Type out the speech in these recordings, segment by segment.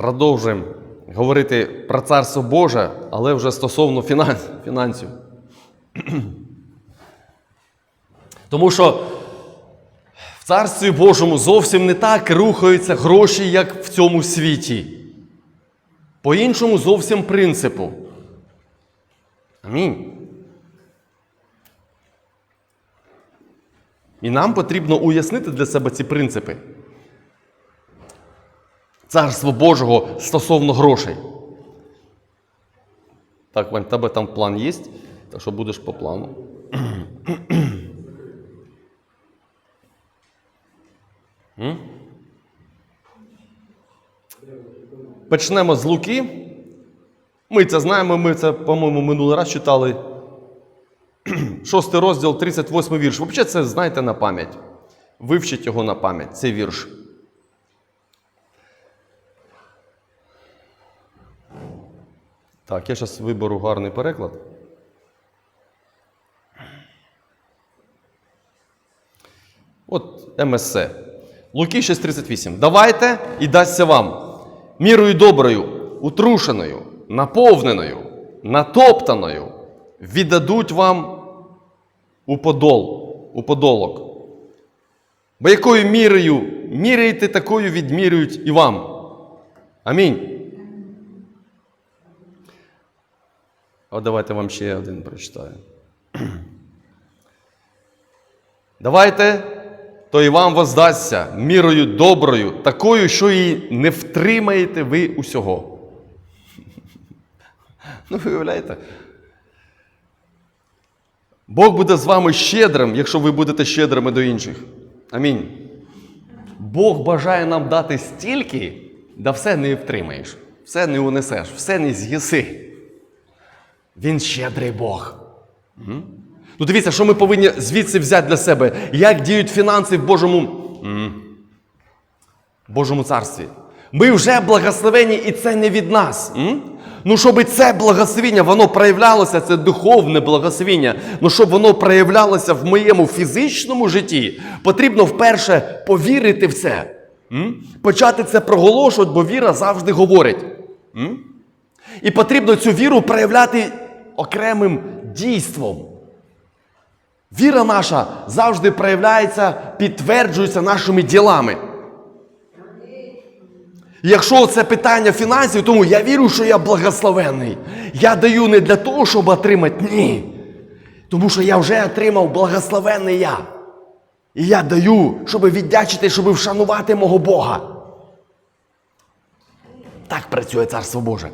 продовжуємо говорити про Царство Боже, але вже стосовно фінансів. Тому що в Царстві Божому зовсім не так рухаються гроші, як в цьому світі. По-іншому зовсім принципу. Амінь. І нам потрібно уяснити для себе ці принципи. Царство Божого стосовно грошей. Так, Вань, тебе там план є, так що будеш по плану. Почнемо з Луки. Ми це знаємо, ми це, по-моєму, минулий раз читали. Шостий розділ, 38 вірш. Взагалі, це знаєте на пам'ять. Вивчіть його на пам'ять, цей вірш. Так, я зараз виберу гарний переклад. От МСЦ. Луки 6:38. Давайте і дасться вам мірою доброю, утрушеною, наповненою, натоптаною, віддадуть вам у подол, у подолок. Бо якою мірою міряєте, такою відмірюють і вам. Амінь. От давайте вам ще один прочитаю. Давайте, то і вам воздасться мірою доброю, такою, що і не втримаєте ви усього. Ну, уявляєте? Бог буде з вами щедрим, якщо ви будете щедрими до інших. Амінь. Бог бажає нам дати стільки, да все не втримаєш, все не унесеш, все не з'їси. Він щедрий Бог. Ну дивіться, що ми повинні звідси взяти для себе. Як діють фінанси в Божому, Божому царстві. Ми вже благословені, і це не від нас. Ну, щоб це благословіння, воно проявлялося, це духовне благословіння. Ну, щоб воно проявлялося в моєму фізичному житті, потрібно вперше повірити в це. Почати це проголошувати, бо віра завжди говорить. І потрібно цю віру проявляти окремим дійством. Віра наша завжди проявляється, підтверджується нашими ділами. Якщо це питання фінансів, тому я вірю, що я благословенний. Я даю не для того, щоб отримати, ні. Тому що я вже отримав благословенний я. І я даю, щоб віддячити, щоб вшанувати мого Бога. Так працює Царство Боже.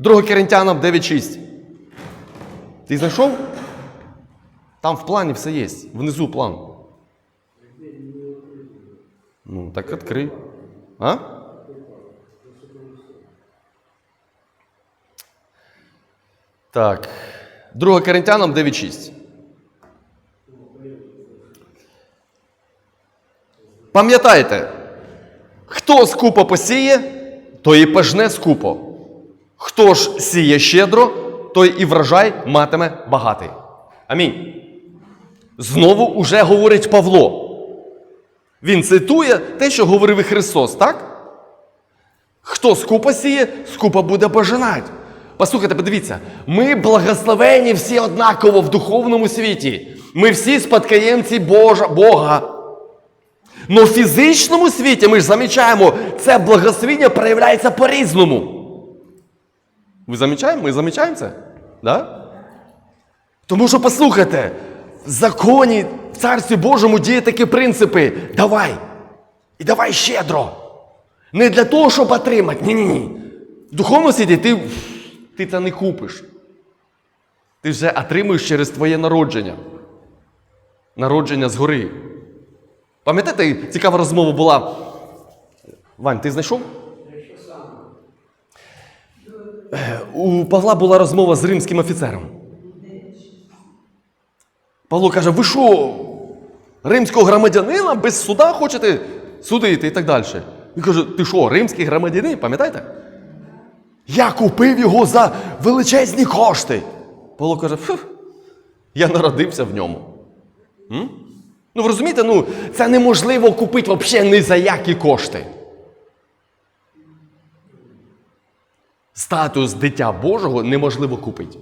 2 Коринтянам 9.6. Ти знайшов? Там в плані все є. Внизу план. Ну, так відкрий. А? Так. 2 Коринтянам 9.6. Пам'ятайте, хто скупо посіє, той і пожне скупо. Хто ж сіє щедро, той і врожай матиме багатий. Амінь. Знову уже говорить Павло. Він цитує те, що говорив і Христос, так? Хто скупо сіє, скупо буде пожинати. Послухайте, подивіться, ми благословені всі однаково в духовному світі. Ми всі спадкоємці Божа, Бога. Но в фізичному світі ми ж замічаємо, це благословіння проявляється по-різному. Ви замічаємо? Ми замічаємо це? Да? Тому що послухайте, в законі, в Царстві Божому діє такі принципи. Давай. І давай щедро. Не для того, щоб отримати. Ні-ні-ні. В духовному світі ти, ти це не купиш. Ти вже отримуєш через твоє народження. Народження згори. Пам'ятаєте, цікава розмова була. Вань, ти знайшов? У Павла була розмова з римським офіцером. Павло каже: ви що, римського громадянина без суда хочете судити і так далі? Він каже, ти що, римський громадянин, пам'ятаєте? Я купив його за величезні кошти. Павло каже, «Фу, я народився в ньому. М? Ну, ви розумієте, ну, це неможливо купити взагалі ні за які кошти. Статус дитя Божого неможливо купити.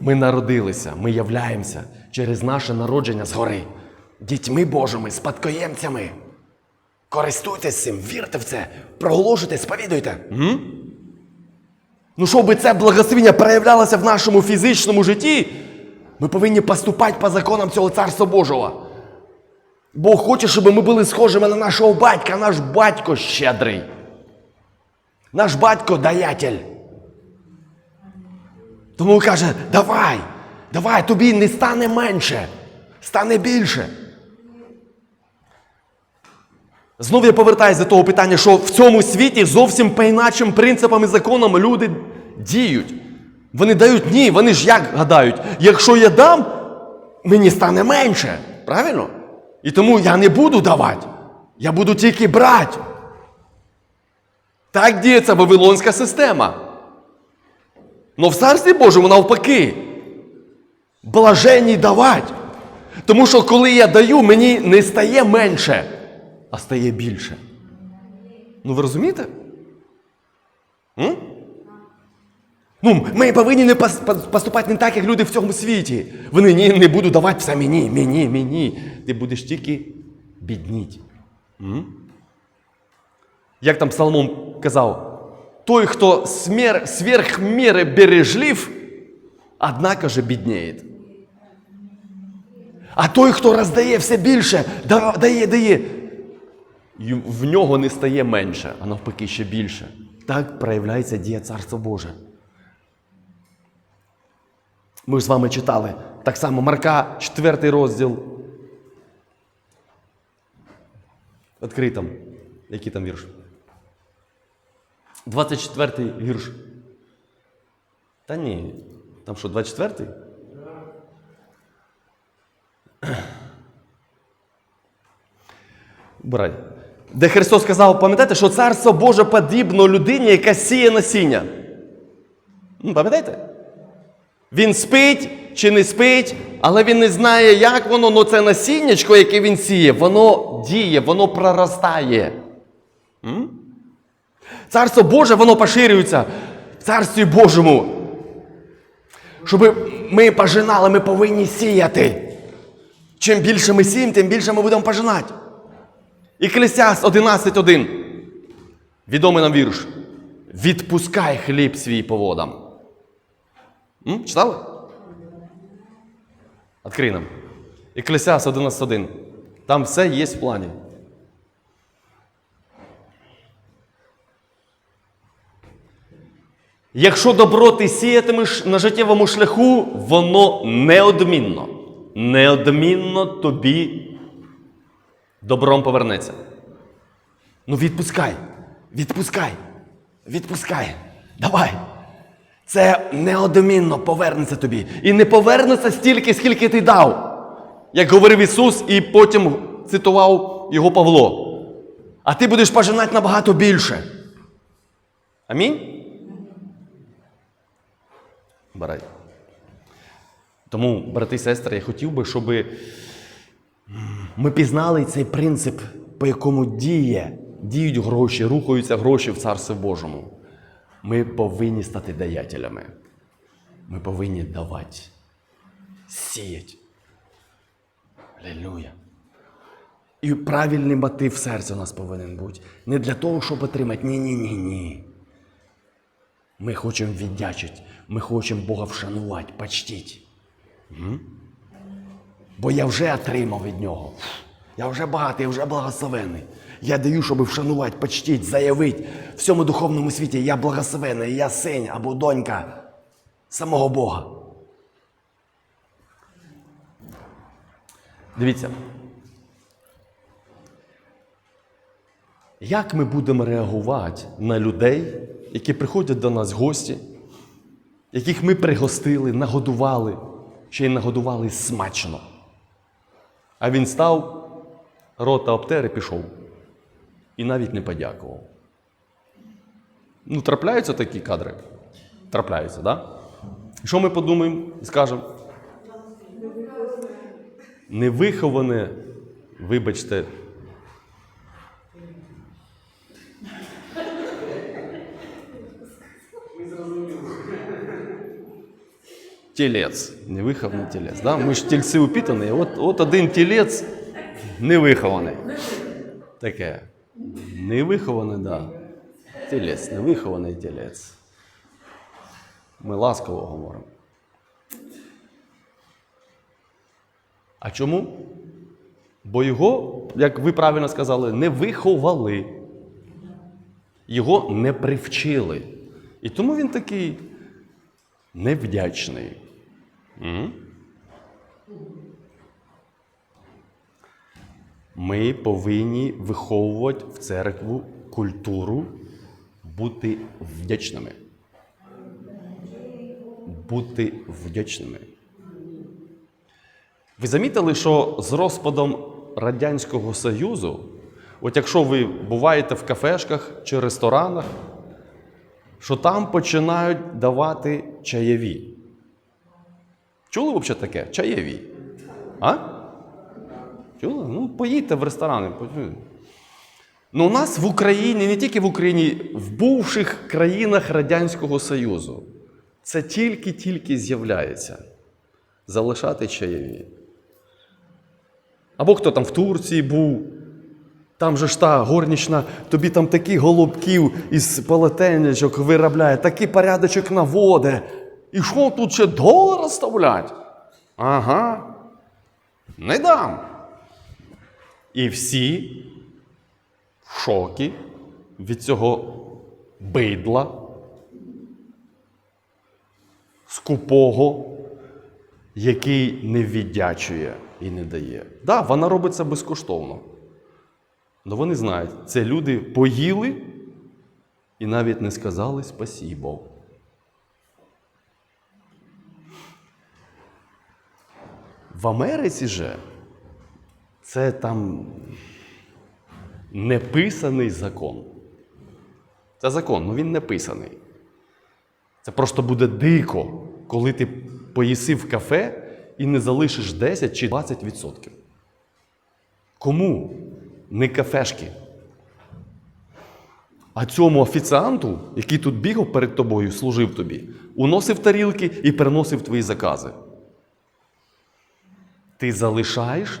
Ми народилися, ми являємося через наше народження згори. Дітьми Божими, спадкоємцями. Користуйтесь цим, вірте в це, проголошуйте, сповідуйте. М? Ну, щоб це благословення проявлялося в нашому фізичному житті, ми повинні поступати по законам цього Царства Божого. Бог хоче, щоб ми були схожими на нашого батька. Наш батько щедрий. Наш батько даятель. Тому каже, давай, давай, тобі не стане менше, стане більше. Знов я повертаюся до того питання, що в цьому світі зовсім по іначим принципам і законам люди діють. Вони дають ні, вони ж як гадають, якщо я дам, мені стане менше. Правильно? І тому я не буду давати. Я буду тільки брати. Так діється Вавилонська система. Но в Царстві Божому навпаки. Блаженні давати. Тому що коли я даю, мені не стає менше, а стає більше. Ну ви розумієте? М? Ну, ми повинні не пос- пос- поступати не так, як люди в цьому світі. Вони ні, не буду давати все мені, мені, мені. Ти будеш тільки бідніть. М? Як там Псалмом казав, той, хто смер, сверх міри бережлив, однако же бідніє. А той, хто роздає все більше, дає, дає, в нього не стає менше, а навпаки ще більше. Так проявляється дія Царства Боже. Ми ж з вами читали так само Марка, 4 розділ. Відкрий там. Який там вірш? 24 вірш. Та ні. Там що, 24? Брай. Де Христос сказав, пам'ятаєте, що царство Боже подібно людині, яка сіє насіння. Ну, Пам'ятаєте? Він спить чи не спить, але він не знає, як воно, але це насіннячко, яке він сіє, воно діє, воно проростає. М? Царство Боже, воно поширюється в Царстві Божому. Щоб ми пожинали, ми повинні сіяти. Чим більше ми сіємо, тим більше ми будемо пожинати. Еклесіас 11.1. Відомий нам вірш. Відпускай хліб свій по водам. М? Читали? Открий нам. Еклесіас 11.1. Там все є в плані. Якщо добро ти сіятимеш на життєвому шляху, воно неодмінно, неодмінно тобі добром повернеться. Ну відпускай, відпускай, відпускай. Давай. Це неодмінно повернеться тобі. І не повернеться стільки, скільки ти дав. Як говорив Ісус, і потім цитував його Павло. А ти будеш пожинати набагато більше. Амінь? Барай. Тому, брати і сестри, я хотів би, щоб ми пізнали цей принцип, по якому діє, діють гроші, рухаються гроші в Царстві Божому. Ми повинні стати даятелями. Ми повинні давати, сіяти. Алілуя. І правильний мотив серця у нас повинен бути. Не для того, щоб отримати. Ні, ні, ні, ні. Ми хочемо віддячити, ми хочемо Бога вшанувати, почтити. М? Бо я вже отримав від нього. Я вже багатий, я вже благословений. Я даю, щоб вшанувати, почтити, заявити в всьому духовному світі, я благословений, я син або донька самого Бога. Дивіться. Як ми будемо реагувати на людей, які приходять до нас гості, яких ми пригостили, нагодували, ще й нагодували смачно. А він став, рота обтер і пішов. І навіть не подякував. Ну, трапляються такі кадри? Трапляються? Да? Що ми подумаємо і скажемо? Невиховане, вибачте, Тілець. Невихований тілець. Да? Ми ж тільці упітані. От, от один тілець невихований. Таке. Невихований, да. Тілець, невихований тілець. Ми ласково говоримо. А чому? Бо його, як ви правильно сказали, не виховали. Його не привчили. І тому він такий невдячний. Ми повинні виховувати в церкву культуру бути вдячними. Бути вдячними. Ви замітили, що з розпадом Радянського Союзу, от якщо ви буваєте в кафешках чи ресторанах, що там починають давати чаєві. Чули взагалі таке? Чаєві? А? Чули? Ну, поїдьте в ресторани. Ну, у нас в Україні, не тільки в Україні, в бувших країнах Радянського Союзу. Це тільки-тільки з'являється. Залишати чаєві. Або хто там в Турції був, там же ж та горнічна, тобі там таких голубків із полотенечок виробляє, такий порядочок наводе. І що тут ще долар оставлять? Ага. Не дам. І всі в шокі від цього бидла, скупого, який не віддячує і не дає. Так, да, вона робить це безкоштовно. Але вони знають, це люди поїли і навіть не сказали спасібо. В Америці же це там неписаний закон. Це закон, ну він не писаний. Це просто буде дико, коли ти поїси в кафе і не залишиш 10 чи 20%. Кому? Не кафешки. А цьому офіціанту, який тут бігав перед тобою, служив тобі, уносив тарілки і переносив твої закази. Ти залишаєш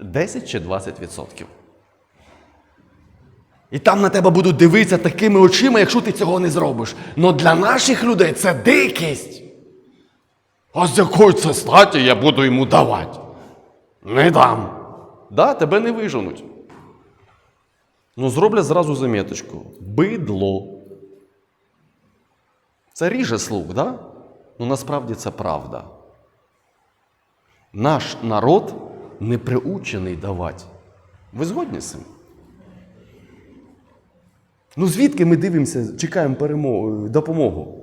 10 чи 20%. І там на тебе будуть дивитися такими очима, якщо ти цього не зробиш. Но для наших людей це дикість. А з якої це статі я буду йому давати? Не дам. Да, тебе не виженуть. Ну, зроблять зразу заміточку. Бидло. Це ріже слух, да? Ну насправді це правда. Наш народ не приучений давати. Ви згодні з цим? Ну звідки ми дивимося, чекаємо перемогу, допомогу?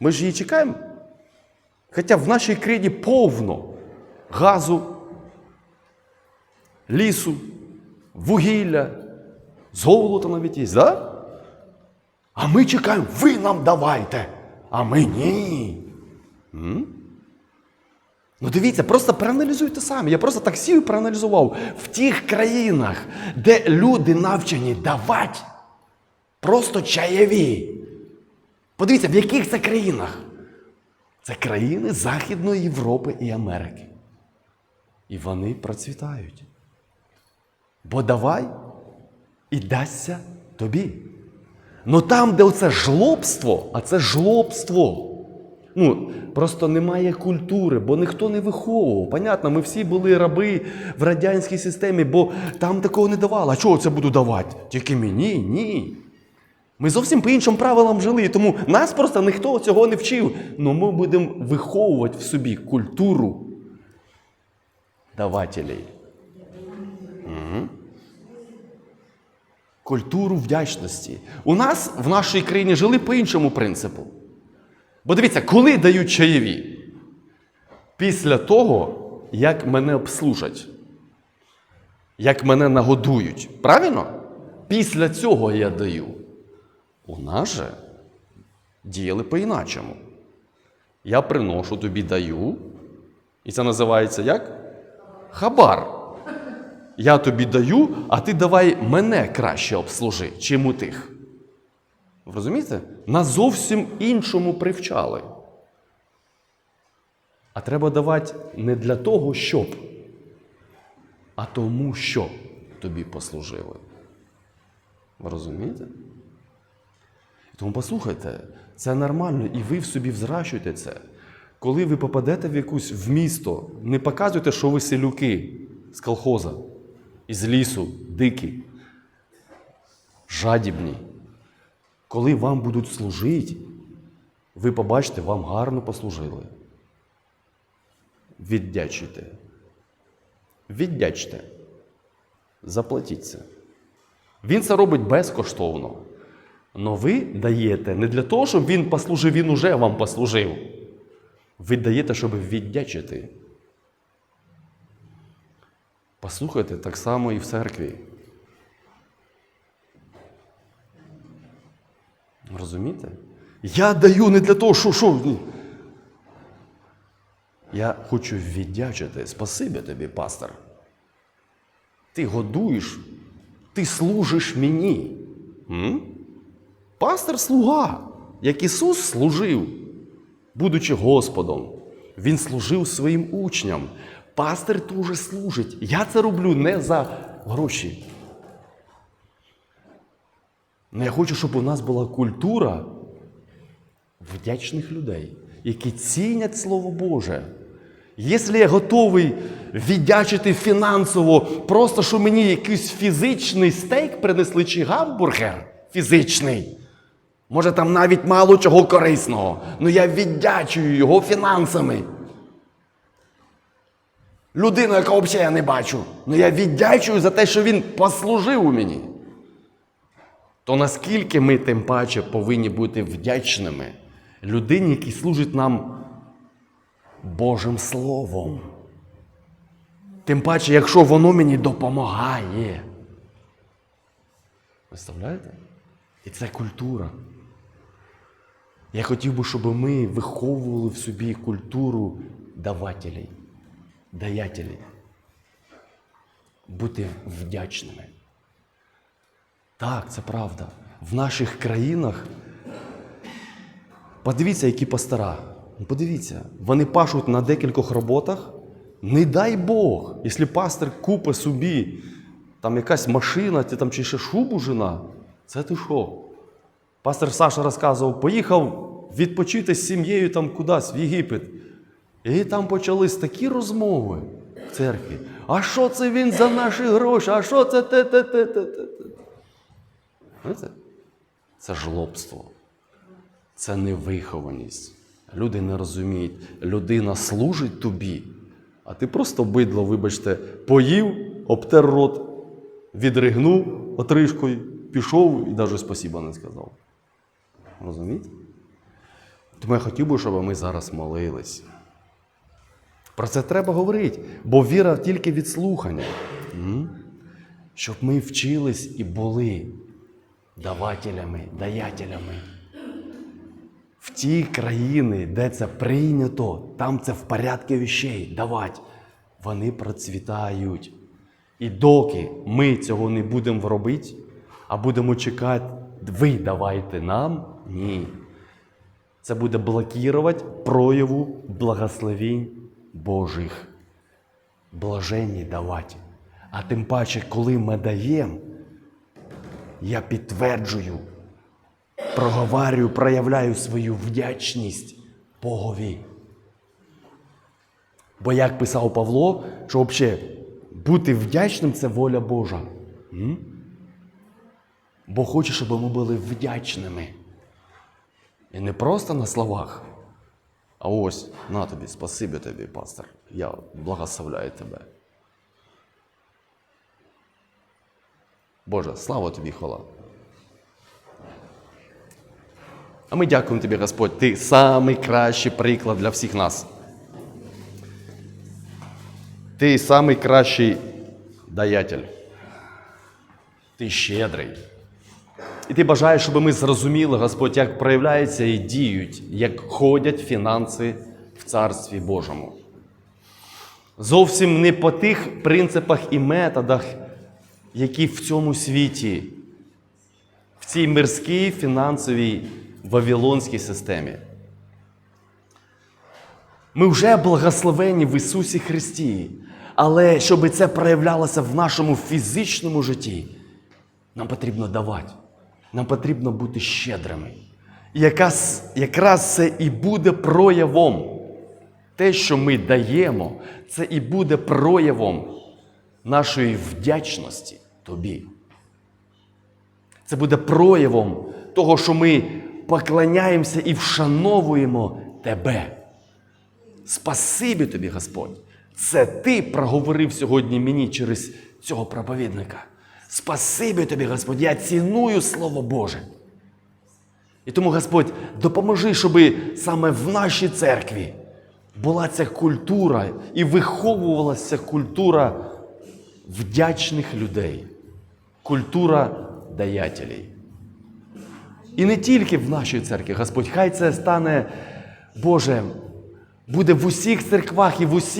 Ми ж її чекаємо. Хоча в нашій країні повно газу, лісу, вугілля, золота навіть є, да? А ми чекаємо, ви нам давайте, а ми ні. М? Ну дивіться, просто проаналізуйте самі. Я просто так сів і проаналізував. В тих країнах, де люди навчені давати просто чаєві. Подивіться, в яких це країнах? Це країни Західної Європи і Америки. І вони процвітають. Бо давай і дасться тобі. Ну там, де оце жлобство, а це жлобство. Ну, просто немає культури, бо ніхто не виховував. Понятно, ми всі були раби в радянській системі, бо там такого не давали. А чого це буду давати? Тільки мені? Ні. Ми зовсім по іншим правилам жили, тому нас просто ніхто цього не вчив. Ну ми будемо виховувати в собі культуру давателей. Мгм. Культуру вдячності. У нас в нашій країні жили по іншому принципу. Бо дивіться, коли дають чаєві? Після того, як мене обслужать, як мене нагодують. Правильно? Після цього я даю. У нас же діяли по-іначому. Я приношу тобі даю, і це називається як? Хабар. Я тобі даю, а ти давай мене краще обслужи, чим у тих. Розумієте? Нас зовсім іншому привчали. А треба давати не для того, щоб, а тому, що тобі послужили. Ви розумієте? Тому послухайте, це нормально, і ви в собі взращуєте це. Коли ви попадете в якусь в місто, не показуйте, що ви селюки з колхоза, із лісу, дикі, жадібні. Коли вам будуть служити, ви побачите, вам гарно послужили. Віддячуйте. Віддячте. Заплатіть це. Він це робить безкоштовно. Но ви даєте не для того, щоб він послужив, він уже вам послужив. Ви даєте, щоб віддячити. Послухайте, так само і в церкві. Розумієте? Я даю не для того, що. що. Я хочу віддячити. Спасибі тобі, пастор. Ти годуєш, ти служиш мені. М? Пастор слуга, як Ісус служив, будучи Господом. Він служив своїм учням. Пастор теж служить. Я це роблю не за гроші. Ну, я хочу, щоб у нас була культура вдячних людей, які цінять Слово Боже. Якщо я готовий віддячити фінансово, просто що мені якийсь фізичний стейк принесли чи гамбургер фізичний, може там навіть мало чого корисного, але я віддячую його фінансами. Людину, яка взагалі я не бачу, але я віддячую за те, що він послужив у мені. То наскільки ми тим паче повинні бути вдячними людині, який служить нам Божим Словом. Тим паче, якщо воно мені допомагає. Представляєте? І це культура. Я хотів би, щоб ми виховували в собі культуру давателей, даятелей. Бути вдячними. Так, це правда. В наших країнах. Подивіться, які пастора. Ну, Подивіться, вони пашуть на декількох роботах. Не дай Бог, якщо пастор купить собі там якась машина, там чи ще шубу жена, це ти що? Пастор Саша розказував, поїхав відпочити з сім'єю там кудись, в Єгипет. І там почались такі розмови в церкві. А що це він за наші гроші? А що це те, те, те, те, те? Те? Знаєте? Це жлобство, це невихованість. Люди не розуміють, людина служить тобі, а ти просто бидло, вибачте, поїв, обтер рот, відригнув отрижкою, пішов і навіть спасіба не сказав. Розумієте? Тому я хотів би, щоб ми зараз молились. Про це треба говорити, бо віра тільки від слухання. Щоб ми вчились і були давателями, даятелями. В ті країни, де це прийнято, там це в порядку вещей давати, вони процвітають. І доки ми цього не будемо робити, а будемо чекати, ви давайте нам, ні. Це буде блокувати прояву благословінь Божих. Блаженні давати. А тим паче, коли ми даємо, я підтверджую, проговарюю, проявляю свою вдячність Богові. Бо як писав Павло, що взагалі бути вдячним це воля Божа. Бо хоче, щоб ми були вдячними. І не просто на словах. А ось на тобі, спасибі тобі, пастор. Я благословляю тебе. Боже, слава тобі, хвала. А ми дякуємо тобі, Господь. Ти самий кращий приклад для всіх нас. Ти самий кращий даятель. Ти щедрий. І ти бажаєш, щоб ми зрозуміли, Господь, як проявляються і діють, як ходять фінанси в Царстві Божому. Зовсім не по тих принципах і методах, які в цьому світі, в цій мирській фінансовій вавилонській системі. Ми вже благословені в Ісусі Христі. Але щоб це проявлялося в нашому фізичному житті, нам потрібно давати. Нам потрібно бути щедрими. Якраз, якраз це і буде проявом. Те, що ми даємо, це і буде проявом нашої вдячності тобі. Це буде проявом того, що ми поклоняємося і вшановуємо тебе. Спасибі тобі, Господь. Це ти проговорив сьогодні мені через цього проповідника. Спасибі тобі, Господь, я ціную Слово Боже. І тому, Господь, допоможи, щоб саме в нашій церкві була ця культура і виховувалася культура вдячних людей, культура даятелей. І не тільки в нашій церкві, Господь, хай це стане, Боже, буде в усіх церквах і в усіх.